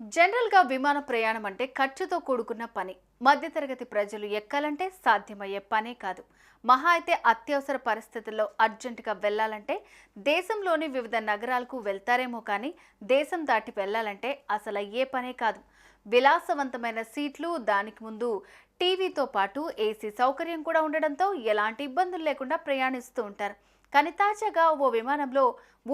జనరల్గా విమాన ప్రయాణం అంటే ఖర్చుతో కూడుకున్న పని. మధ్యతరగతి ప్రజలు ఎక్కాలంటే సాధ్యమయ్యే పనే కాదు. మహా అయితే అత్యవసర పరిస్థితుల్లో అర్జెంటుగా వెళ్ళాలంటే దేశంలోని వివిధ నగరాలకు వెళ్తారేమో కానీ దేశం దాటి వెళ్ళాలంటే అసలు ఏ పనే కాదు. విలాసవంతమైన సీట్లు దానికి ముందు టీవీతో పాటు ఏసీ సౌకర్యం కూడా ఉండడంతో ఎలాంటి ఇబ్బందులు లేకుండా ప్రయాణిస్తూ ఉంటారు. కానీ తాజాగా ఓ విమానంలో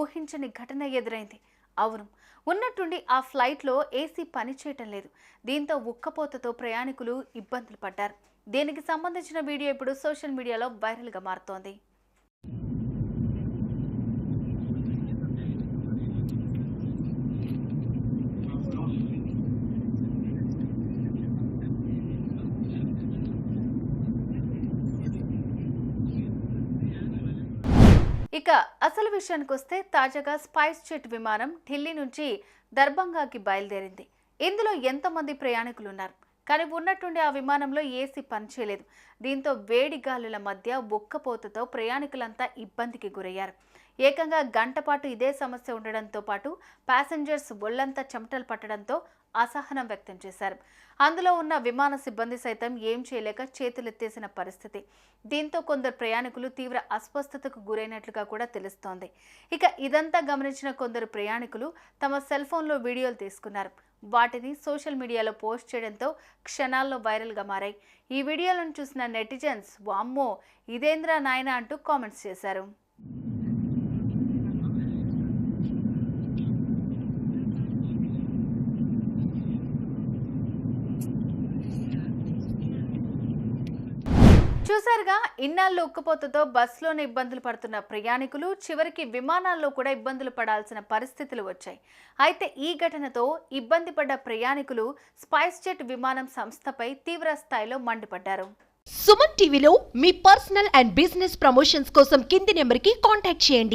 ఊహించని ఘటన ఎదురైంది. అవును. ఉన్నట్టుండి ఆ ఫ్లైట్లో ఏసీ పనిచేయటం లేదు. దీంతో ఉక్కపోతతో ప్రయాణికులు ఇబ్బందులు పడ్డారు. దీనికి సంబంధించిన వీడియో ఇప్పుడు సోషల్ మీడియాలో వైరల్గా మారుతోంది. ఇక అసలు విషయానికి వస్తే తాజాగా స్పైస్ జెట్ విమానం ఢిల్లీ నుంచి దర్భంగాకి బయలుదేరింది. ఇందులో ఎంతమంది ప్రయాణికులు ఉన్నారు కానీ ఉన్నట్టుండి ఆ విమానంలో ఏసీ పనిచేయలేదు. దీంతో వేడి గాలుల మధ్య ఉక్కపోతతో ప్రయాణికులంతా ఇబ్బందికి గురయ్యారు. ఏకంగా గంట పాటు ఇదే సమస్య ఉండడంతో పాటు ప్యాసింజర్స్ ఒళ్ళంతా చెమటలు పట్టడంతో అసహనం వ్యక్తం చేశారు. అందులో ఉన్న విమాన సిబ్బంది సైతం ఏం చేయలేక చేతులెత్తేసిన పరిస్థితి. దీంతో కొందరు ప్రయాణికులు తీవ్ర అస్వస్థతకు గురైనట్లుగా కూడా తెలుస్తోంది. ఇక ఇదంతా గమనించిన కొందరు ప్రయాణికులు తమ సెల్ ఫోన్లో వీడియోలు తీసుకున్నారు. వాటిని సోషల్ మీడియాలో పోస్ట్ చేయడంతో క్షణాల్లో వైరల్గా మారాయి. ఈ వీడియోలను చూసిన నెటిజన్స్ వామ్మో ఇదేంద్రా నాయన అంటూ కామెంట్స్ చేశారు. చూసారుగా ఇన్నాళ్ళు ఉక్కపోతతో బస్సులోనే ఇబ్బందులు పడుతున్న ప్రయాణికులు చివరికి విమానాల్లో కూడా ఇబ్బందులు పడాల్సిన పరిస్థితులు వచ్చాయి. అయితే ఈ ఘటనతో ఇబ్బంది పడ్డ ప్రయాణికులు స్పైస్ జెట్ విమానం సంస్థపై తీవ్ర స్థాయిలో మండిపడ్డారు. సుమన్ టీవీలో మీ పర్సనల్ అండ్ బిజినెస్ ప్రమోషన్స్ కోసం కింది నెంబర్కి కాంటాక్ట్ చేయండి.